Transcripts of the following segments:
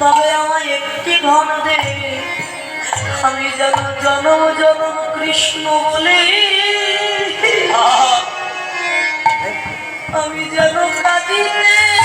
তবে আমায় একটি ধন দে। আমি যেন জনম জনম কৃষ্ণ বলে। আমি যেন কাঁদিতে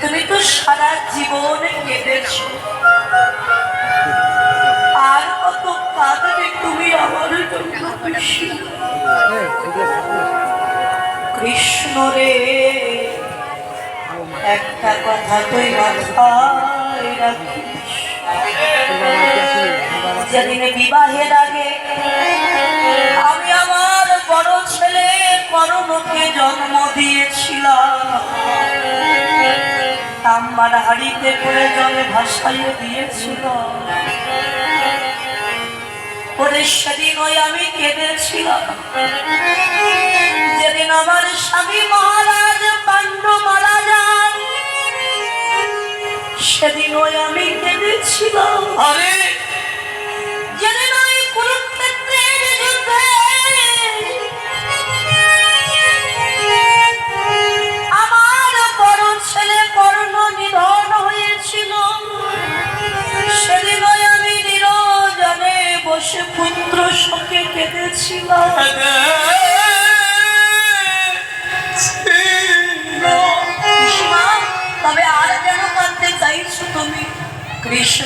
তুমি তো সারা জীবন কেঁদেছ। আর কত কাঁদবে তুমি আমার কৃষ্ণ রে, একটা কথা তুই মাথায় রাখিস। যেদিন বিবাহের আগে করণকে জন্ম দিয়েছিলাম। তাম্বার হাড়িতে করে জলে ভাসাইয়ে দিয়েছিল সেদিন ওই আমি কেঁদেছিলাম। যেদিন আমার স্বামী মহারাজ পাণ্ডু মারা যান, সেদিন ওই আমি কেঁদেছিলাম।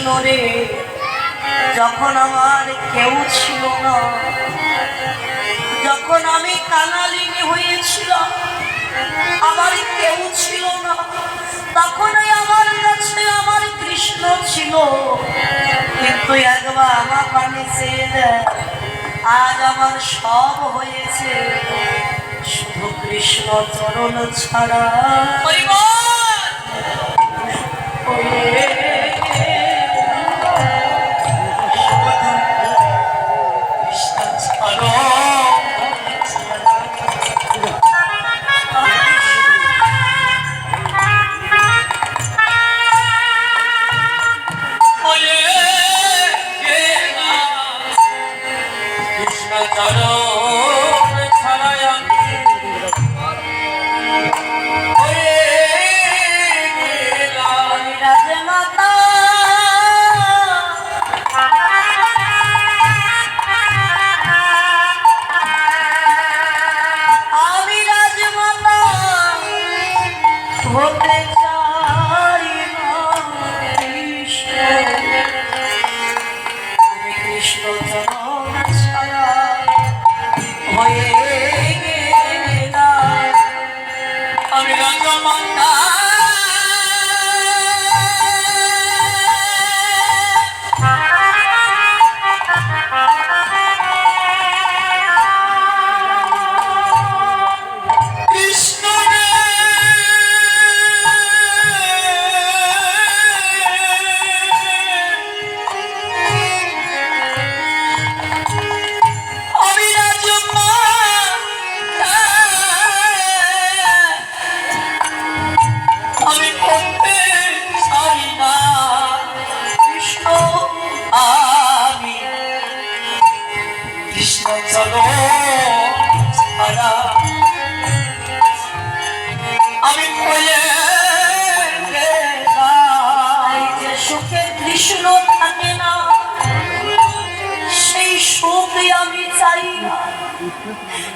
ছিল রে যখন আমার কেউ ছিল না যখন আমি কানালিনী হয়েছিলাম আমার কেউ ছিল না তখনই আমার কাছে আমার কৃষ্ণ ছিল। কিন্তু একবার আমার পানি আজ আমার সব হয়েছে শুধু কৃষ্ণ চরণ ছাড়া। ওরে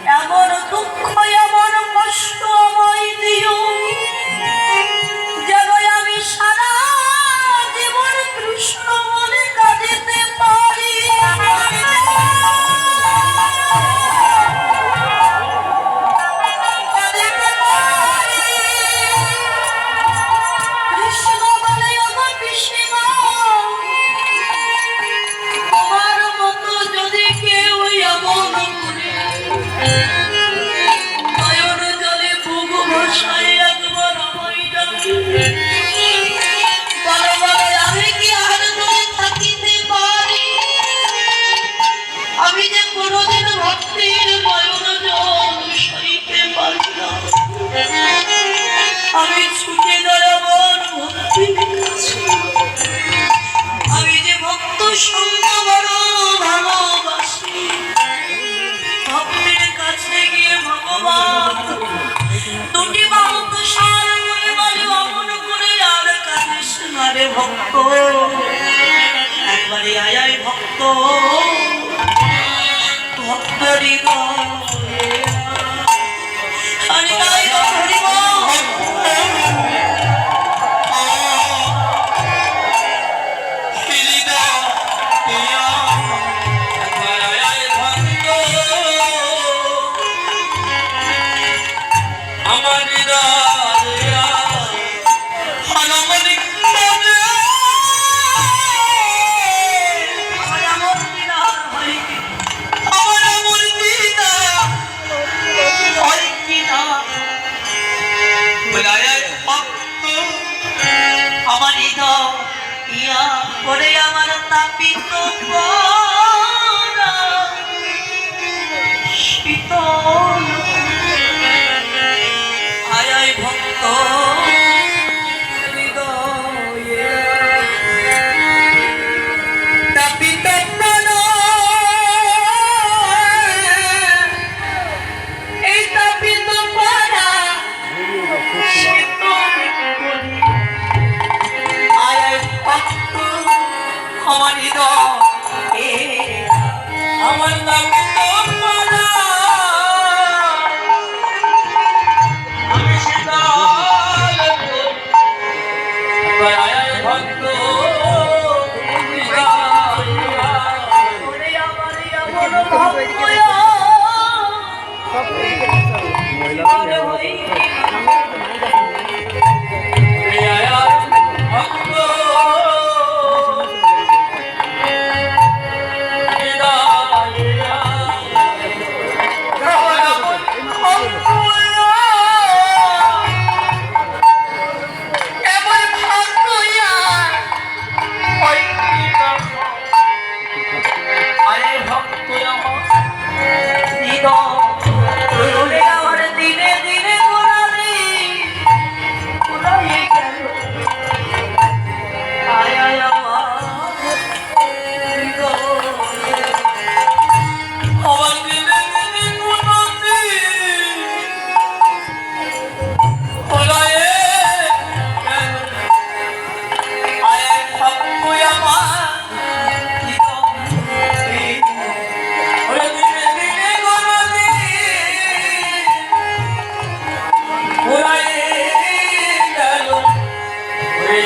라보르 토크 ভক্ত। একবারে আয় ভক্ত। ভক্ত হৃদয় পরে আমার তাপিত শীতল আয় ভক্ত।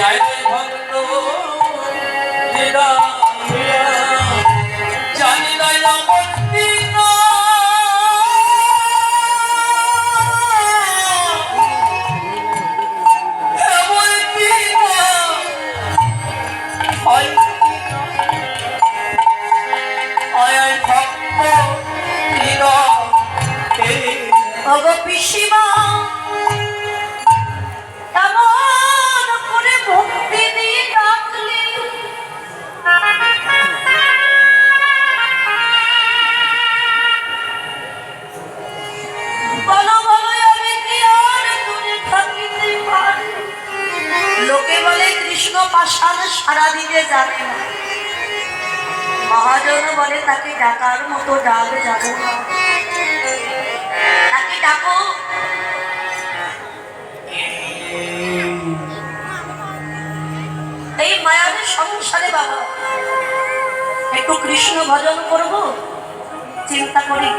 আয় ভক্ত সারা দিতে জানে না। মহাজন বলে তাকে ডাকার মতো ডাক যাব না। তাকে ডাকো। এই মায়াদের সংসারে বাবা একটু কৃষ্ণ ভজন করব চিন্তা করি।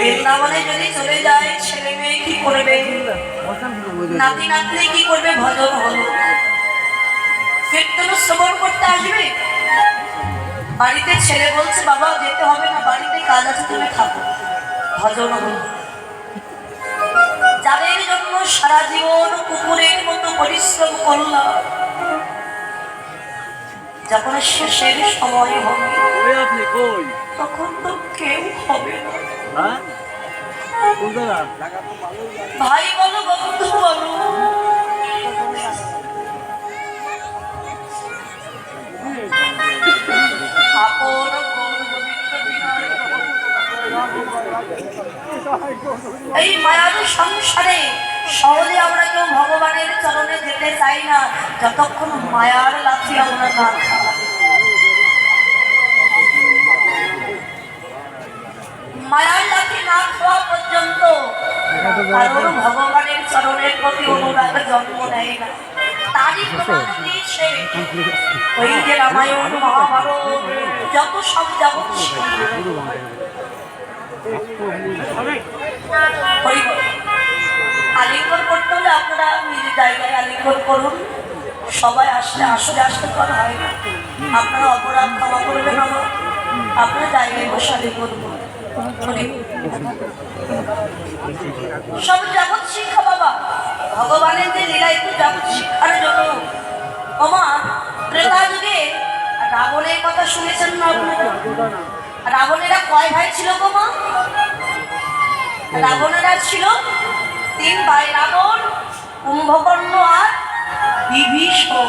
বৃন্দাবনে যদি চলে যায় ছেলে মেয়ে কি করবে? নাতি নাতনি কি করবে? ভজন হলো কীর্তন শ্রবণ করতে আসবে? বাড়িতে ছেলে বলছে বাবা যেতে হবে না বাড়িতে কাজ আছে তুমি থাকো। ভজন হলো। যাদের জন্য সারা জীবন কুকুরের মতো পরিশ্রম করলাম যখন শেষের সময় হবে তখন তো কেউ হবে না। হ্যাঁ? ভাই বলো বন্ধু বলো। এই মায়ার সংসারে সহজে আমরা কেউ ভগবানের চরণে যেতে চাই না। যতক্ষণ মায়ার লাথি আমরা না মায়ার লাঠি না খাওয়া পর্যন্ত কারোর ভগবানের চরণের প্রতি অনুরাগ জন্ম নেয় না। ওই যে রামায়ণ মহাভারত যত সব জগৎ। আলিঙ্গন করতে হলে আপনারা নিজের জায়গায় আলিঙ্গন করুন সবাই আসলে আসলে আসতে করা হয় না আপনারা অপরাধ ক্ষমা করবেন আমার আপনার জায়গায় বসে আলিঙ্গন করুন। সব জগৎ শিক্ষা বাবা ভগবানের যে লীলা, একটু জগৎ শিক্ষার জন্য। ওমা ত্রেতা যুগে রাবণের কথা শুনেছেন না রাবণেরা কয় ভাই ছিল গো মা? রাবণেরা ছিল তিন ভাই, রাবণ, কুম্ভকর্ণ আর বিভীষণ।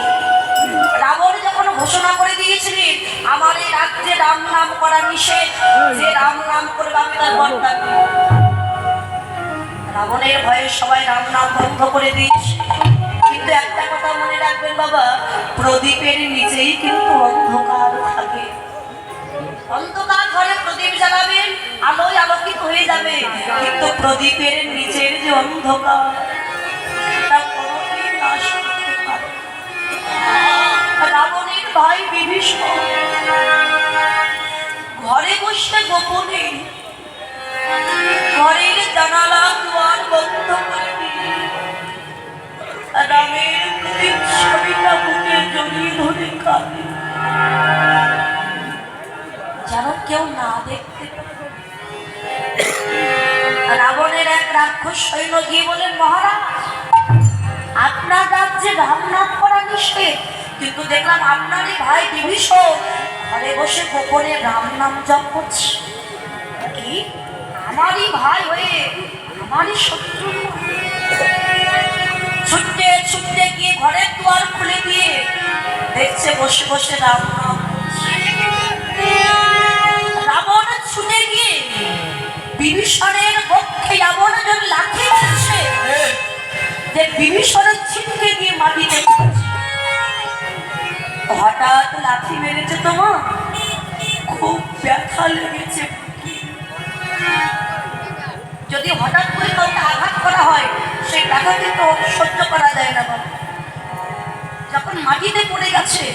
রাবণ যখন ঘোষণা করে দিয়েছিলেন আমার এই রাজ্যে রাম নাম করা নিষেধ, যে রাম নাম করবে আমি তার। রাবণের ভয়ে সবাই রাম নাম বন্ধ করে দিয়েছে কিন্তু একটা কথা মনে রাখবেন বাবা, প্রদীপের নিচেই কিন্তু অন্ধকার থাকে। অন্ধকার ঘরে প্রদীপ জ্বালাবেন আলোয় আলোকিত হয়ে যাবে। কিন্তু প্রদীপের নিচের যে অন্ধকার। রাবণের ভাই বিভীষণ। ঘরে বসে গোপনে ঘরের জানালা দুয়ার বন্ধ করে রামের প্রদীপ ছবিটা বুকে জড়িয়ে ধরে কাঁদে। যেন কেউ না দেখতে রাবণের এক রাক্ষস সৈন্য গিয়ে বলেন মহারাজ, আপনার রাজ্যে রাম নাম করা নিষেধ। কিন্তু দেখলাম আপনারই ভাই বিভীষণ ঘরে বসে গোপনে রাম নাম জপ করছে। কি? আমারই ভাই হয়ে আমারই শত্রু ছুটতে ছুটতে গিয়ে ঘরের দুয়ার খুলে দিয়ে দেখছে বসে বসে করছে। রাবণ ছুটে গিয়ে বিভীষণের পক্ষে রাবণ যখন লাঠি মারছে যে বিভীষণের ছিটকে গিয়ে মাটিতে পড়েছে। হঠাৎ লাঠি মেরেছে তোমার খুব ব্যথা লেগেছে যদি হঠাৎ করে কাউকে আঘাত করা হয়, সেই ব্যথাকে তো সহ্য করা যায় না বাবা যখন মাটিতে পড়ে গেছে,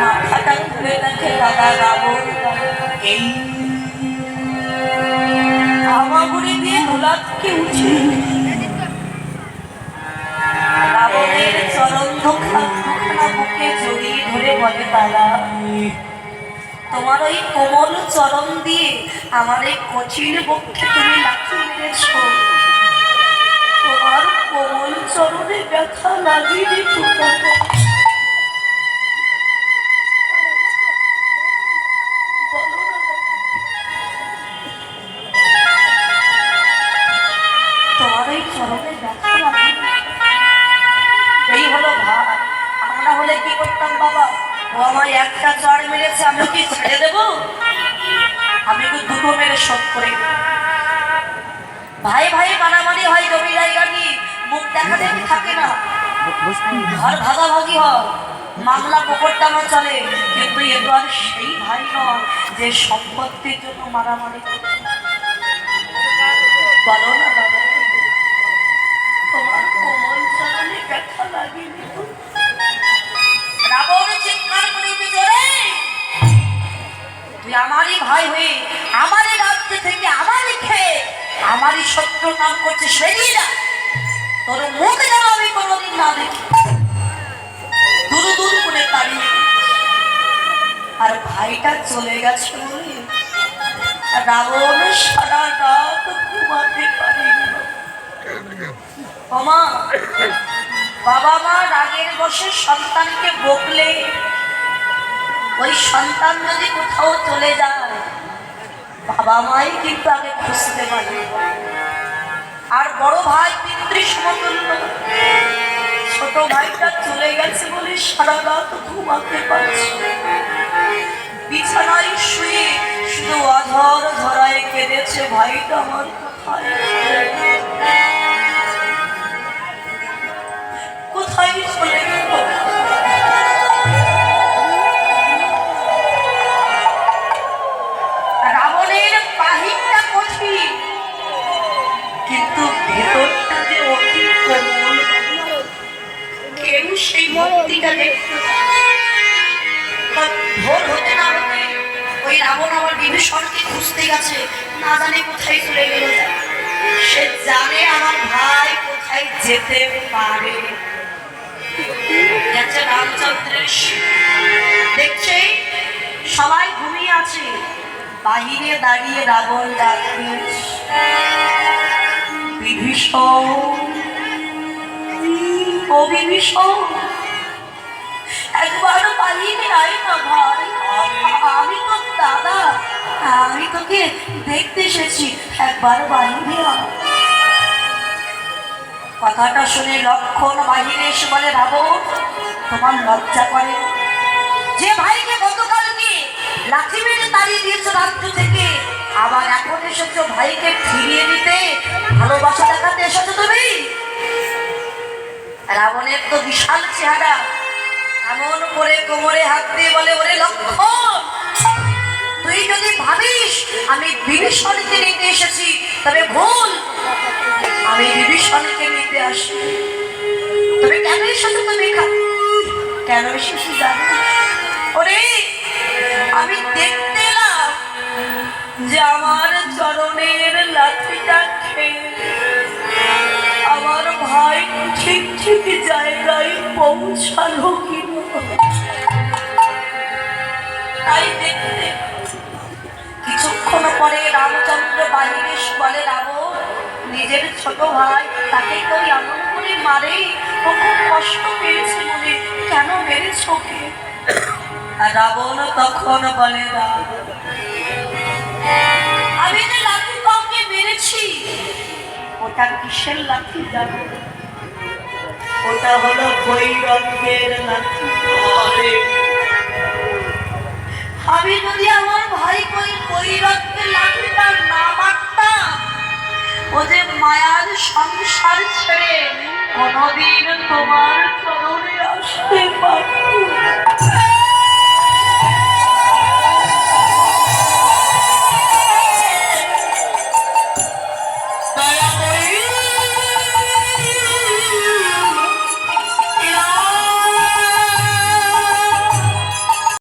মাথাটা তুলে দেখে দাদা রাবণ এই হামাগুড়ি দিয়ে ধুলাকে উঠে রাবণের চরণ দুখানা বুকে জড়িয়ে ধরে বলে তারা তোমার ওই কোমল চরণ দিয়ে আমার এই কঠিন বক্ষে তুমি লাঠি মেরেছ। তোমার কোমল চরণে ব্যথা লাগিয়ে আমার একটা চড় মেরেছে, আমি কি ছেড়ে দেব? আমি ওকে দুটো মেরে শোধ করে ভাই ভাই, মারামারি হয়, জমি জায়গা নিয়ে মুখ দেখা দেখি থাকে না। ঘর ভাগাভাগি হয়, মামলা মোকদ্দমা চলে, কিন্তু এ তো আর সেই ভাই নয় যে সম্পত্তির জন্য মারামারি করে। নাম না তোর মুখ যেন আমি কোনোদিন না দেখি। দূর দূর করে তাড়িয়ে আর ভাইটা চলে গেছে বলে রাবণ সারা রাত ঘুমাতে পারেনি। ওমা, বাবা মা রাগের বসে সন্তানকে বকলে। ওই সন্তান যদি কোথাও চলে যায়, বাবা মাই কিন্তু আগে খুঁজতে পারে আর বড় ভাই পিতৃ সমতুল্য। ছোট ভাইটা চলে গেছে বলে সারা রাত ঘুমাতে পারছে বিছানায় শুয়ে শুধু আধর ধরায় কেঁদেছে ভাইটা আমার কোথায়। কোথায় চলে বিভীষণকে খুঁজতে গেছে, না জানে কোথায় চলে গেল সে জানে আমার ভাই কোথায় যেতে পারে। রামচন্দ্রের দেখছে সবাই ঘুমিয়ে আছে, বাহিরে দাঁড়িয়ে রাবণ বিভীষণ, ও বিভীষণ একবার বাহিরে আয় না ভাই। আমি তো দাদা। আমি তোকে দেখতে এসেছি একবার বাহিরে কথাটা শুনে লক্ষণ বাহিরে এসে বলে রাবণ তোমার লজ্জা করে। যে ভাইকে গতকালকে লাঠি মেরে তাড়িয়ে দিয়েছ রাজ্য থেকে, আবার এখন এসেছ ভাইকে ফিরিয়ে দিতে, ভালোবাসা দেখাতে এসেছ তুমি? রাবণের তো বিশাল চেহারা। এমন করে কোমরে হাত দিয়ে বলে, ওরে লক্ষণ তুই যদি ভাবিস আমি বিভীষণকে নিতে এসেছি, তবে ভুল। আমি বিভীষণকে নিতে আসি। তবে কেন এসেছ তুমি কেন এসেছি জানো? ওরে, আমি দেখতে যে আমার চরণের লাঠিটা আমার ভাই ঠিক ঠিক জায়গায় পৌঁছালো কিনা। তাই দেখতে পরে রামচন্দ্র বাহিরে বলে রাবণ নিজের ছোট ভাই, তাকে কেউ এমন করে মারে, ও খুব কষ্ট পেয়েছে মনে কেন মেরেছ ওকে? রাবণ তখন বলে আমি যে লাঠি কাউকে মেরেছি, ওটা কিসের লাঠি জানো? ওটা হলো বৈরঙ্গের লাঠি। আমি যদি আমার ভাই কই কই রাখতে লাঠিটার না মারতাম, ও যে মায়ার সংসার ছেড়ে কোনদিন তোমার চরণে আসতে পারত